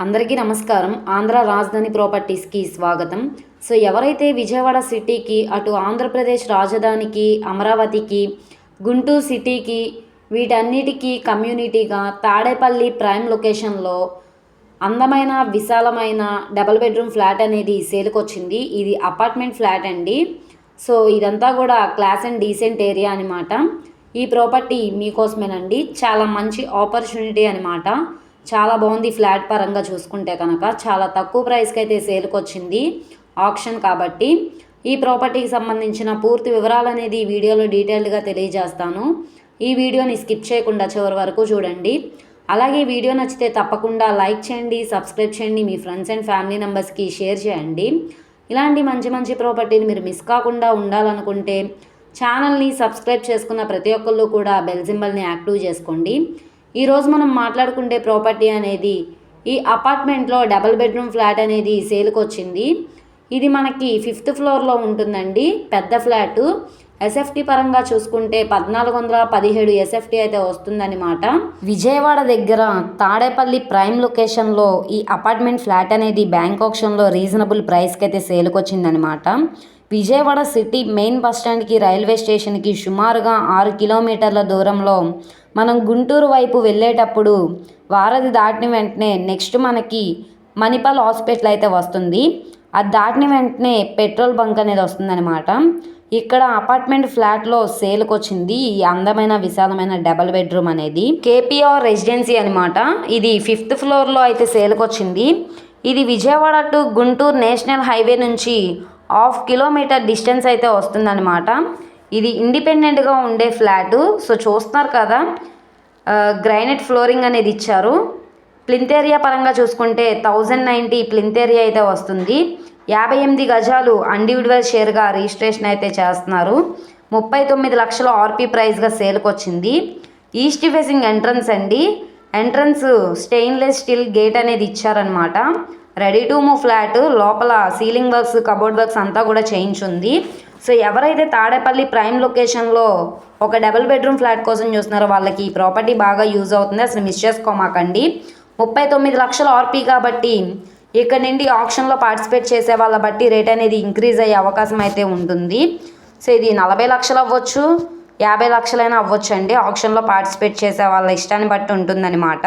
అందరికీ నమస్కారం. ఆంధ్ర రాజధాని ప్రాపర్టీస్కి స్వాగతం. సో ఎవరైతే విజయవాడ సిటీకి అటు ఆంధ్రప్రదేశ్ రాజధానికి అమరావతికి గుంటూరు సిటీకి వీటన్నిటికీ కమ్యూనిటీగా తాడేపల్లి ప్రైమ్ లొకేషన్లో అందమైన విశాలమైన డబల్ బెడ్రూమ్ ఫ్లాట్ అనేది సేలుకొచ్చింది. ఇది అపార్ట్మెంట్ ఫ్లాట్ అండి. సో ఇదంతా కూడా క్లాస్ అండ్ డీసెంట్ ఏరియా అనమాట ఈ ప్రాపర్టీ మీకోసమేనండి. చాలా మంచి ఆపర్చునిటీ అనమాట చాలా బాగుంది ఫ్లాట్ పరంగా చూసుకుంటే కనుక. చాలా తక్కువ ప్రైస్కి అయితే సేల్కి వచ్చింది ఆప్షన్ కాబట్టి. ఈ ప్రాపర్టీకి సంబంధించిన పూర్తి వివరాలు అనేది ఈ వీడియోలో డీటెయిల్డ్గా తెలియజేస్తాను. ఈ వీడియోని స్కిప్ చేయకుండా చివరి వరకు చూడండి. అలాగే వీడియో నచ్చితే తప్పకుండా లైక్ చేయండి సబ్స్క్రైబ్ చేయండి మీ ఫ్రెండ్స్ అండ్ ఫ్యామిలీ మెంబర్స్కి షేర్ చేయండి. ఇలాంటి మంచి మంచి ప్రాపర్టీని మీరు మిస్ కాకుండా ఉండాలనుకుంటే ఛానల్ని సబ్స్క్రైబ్ చేసుకున్న ప్రతి ఒక్కళ్ళు కూడా బెల్ సింబల్ని యాక్టివ్ చేసుకోండి. ఈరోజు మనం మాట్లాడుకుండే ప్రాపర్టీ అనేది ఈ అపార్ట్మెంట్లో డబుల్ బెడ్రూమ్ ఫ్లాట్ అనేది సేల్కి వచ్చింది. ఇది మనకి ఫిఫ్త్ ఫ్లోర్లో ఉంటుందండి. పెద్ద ఫ్లాటు. ఎస్ఎఫ్టీ పరంగా చూసుకుంటే పద్నాలుగు వందల పదిహేడు ఎస్ఎఫ్టీ అయితే వస్తుందన్నమాట. విజయవాడ దగ్గర తాడేపల్లి ప్రైమ్ లొకేషన్లో ఈ అపార్ట్మెంట్ ఫ్లాట్ అనేది బ్యాంక్ ఆప్షన్లో రీజనబుల్ ప్రైస్కి అయితే సేల్కి వచ్చిందనమాట విజయవాడ సిటీ మెయిన్ బస్ స్టాండ్కి రైల్వే స్టేషన్కి సుమారుగా ఆరు కిలోమీటర్ల దూరంలో మనం గుంటూరు వైపు వెళ్ళేటప్పుడు వారధి దాటిన వెంటనే నెక్స్ట్ మనకి మణిపాల్ హాస్పిటల్ అయితే వస్తుంది. అది దాటిన వెంటనే పెట్రోల్ బంక్ అనేది వస్తుందన్నమాట. ఇక్కడ అపార్ట్మెంట్ ఫ్లాట్లో సేల్కి వచ్చింది ఈ అందమైన విశాలమైన డబల్ బెడ్రూమ్ అనేది. కేపీఆర్ రెసిడెన్సీ అనమాట ఇది ఫిఫ్త్ ఫ్లోర్లో అయితే సేల్కి వచ్చింది. ఇది Vijayawada to Guntur national highway నుంచి హాఫ్ కిలోమీటర్ డిస్టెన్స్ అయితే వస్తుందన్నమాట. ఇది ఇండిపెండెంట్గా ఉండే ఫ్లాటు. సో చూస్తున్నారు కదా గ్రైనైట్ ఫ్లోరింగ్ అనేది ఇచ్చారు. ప్లింత్ ఏరియా పరంగా చూసుకుంటే థౌజండ్ నైంటీ ప్లింత్ ఏరియా అయితే వస్తుంది. యాభై ఎనిమిది గజాలు ఇండివిజువల్ షేర్గా రిజిస్ట్రేషన్ అయితే చేస్తున్నారు. ముప్పై తొమ్మిది లక్షల ఆర్పీ ప్రైస్గా సేల్కి వచ్చింది ఈస్ట్ ఫేసింగ్ ఎంట్రన్స్ అండి. ఎంట్రన్స్ స్టెయిన్లెస్ స్టీల్ గేట్ అనేది ఇచ్చారనమాట రెడీ టు మూవ్ ఫ్లాట్ లోపల సీలింగ్ వర్క్స్ కబోర్డ్ వర్క్స్ అంతా కూడా చేయించుంది సో ఎవరైతే తాడేపల్లి ప్రైమ్ లొకేషన్లో ఒక డబుల్ బెడ్రూమ్ ఫ్లాట్ కోసం చూస్తున్నారో వాళ్ళకి ఈ ప్రాపర్టీ బాగా యూజ్ అవుతుంది. అసలు మిస్ చేసుకోమాకండి. ముప్పై తొమ్మిది లక్షల ఆర్పీ కాబట్టి ఇక్కడ నుండి ఆప్షన్లో పార్టిసిపేట్ చేసే వాళ్ళ బట్టి రేట్ అనేది ఇంక్రీజ్ అయ్యే అవకాశం అయితే ఉంటుంది. సో ఇది నలభై లక్షలు అవ్వచ్చు యాభై లక్షలైనా అవ్వచ్చు అండి ఆప్షన్లో పార్టిసిపేట్ చేసే వాళ్ళ ఇష్టాన్ని బట్టి ఉంటుందన్నమాట.